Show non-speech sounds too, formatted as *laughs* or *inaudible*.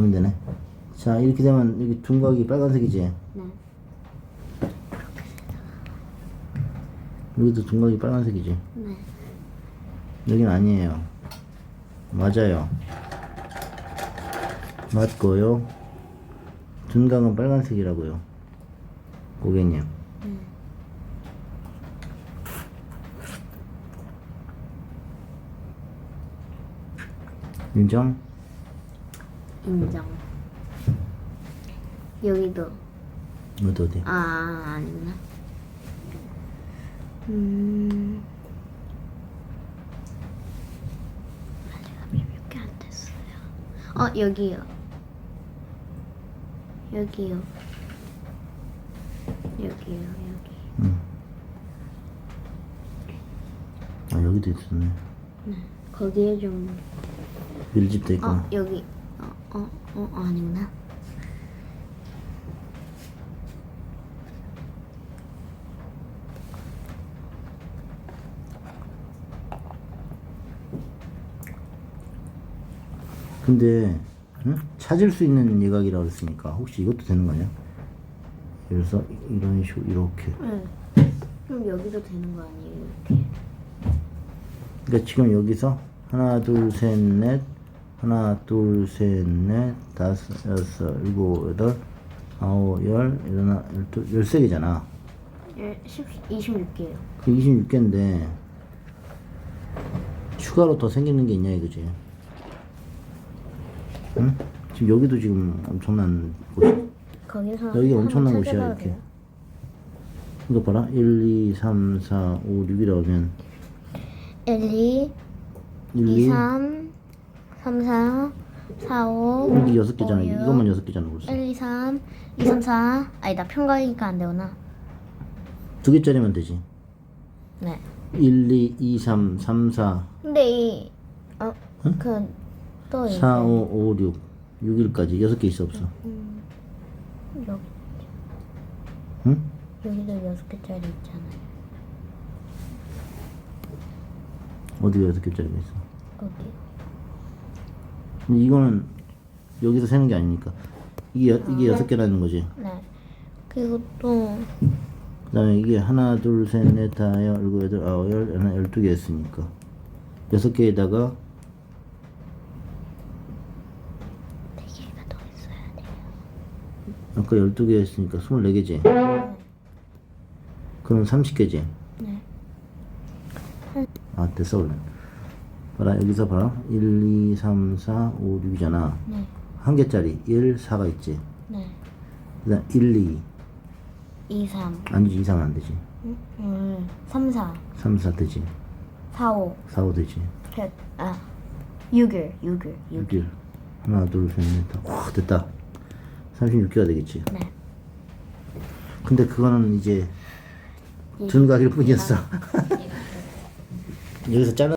보면 되네. 자, 이렇게 되면 여기 둔각이 빨간색이지? 네. 여기도 둔각이 빨간색이지? 네. 여긴 아니에요. 맞아요. 맞고요. 둔각은 빨간색이라고요. 고객님. 인정? 인정. 여기도. 어디 어디? 아, 아니구나. 음. 발리가 몇개 안 됐어요. 어, 여기요. 여기요. 여기요, 여기. 응. 아 여기도 있었네. 네. 거기에 좀. 밀집돼 있고. 어, 여기. 어, 어, 어, 아니구나. 근데 응? 찾을 수 있는 예각이라고 했으니까 혹시 이것도 되는 거냐? 그래서 이런 식으로 이렇게. 네. 그럼 여기도 되는 거 아니에요? 이렇게. 그러니까 지금 여기서 하나 둘 셋 넷 하나 둘 셋 넷 다섯 여섯 일곱 여덟 아홉 열 열하나 열두 열세 개잖아. 예, 10, 26개요. 그 26개인데 추가로 더 생기는 게 있냐 이거지. 응? 지금 여기도 지금 엄청난 곳이. 거기서 여기 한번 엄청난 곳이야 찾아봐도 이렇게. 돼요? 이거 봐라 1, 2, 3, 4, 5, 6이라고 하면 1, 2, 1, 2, 2, 3, 3, 4, 4, 5. 여기 여섯 개잖아. 오, 육. 이것만 여섯 개잖아 벌써. 1, 2, 3, 2, 3, 4. 아니다, 평가니까 안 되구나. 두 개짜리면 되지. 네. 1, 2, 2, 3, 3, 4, 근데 이, 어, 그, 또 4, 있어요. 5, 5, 6, 6일까지 여섯 개 있어 없어? 음, 여기, 응? 여기도 여섯 개짜리 있잖아요. 어디가 여섯 개짜리가 있어? 거기. 근데 이거는 여기서 세는 게 아니니까 이게 여, 이게 여섯 개라는 거지. 네. 그리고 또, 그다음에 이게 하나, 둘, 셋, 넷, 다, 여, 일곱, 여덟, 아홉, 열, 하나, 열두 개 했으니까 여섯 개에다가 네 개가 더 있어야 돼요. 아까 열두 개 했으니까 스물네 개지. 그럼 삼십 개지. 네. 아 됐어 원래. 봐라 여기서 봐라 1, 2, 3, 4, 5, 6이잖아. 네. 한 개짜리 1, 4가 있지. 네. 그 다음 1, 2 2, 3, 아니지 2, 3안 되지. 음, 3, 4, 3, 4 되지. 4, 5, 4, 5 되지. 셋, 아, 6일, 6일, 6일. 6일 하나 둘셋넷 다. 와 됐다. 36개가 되겠지. 네. 근데 그거는 이제 둔각일 뿐이었어. *laughs* 여기서 잘라.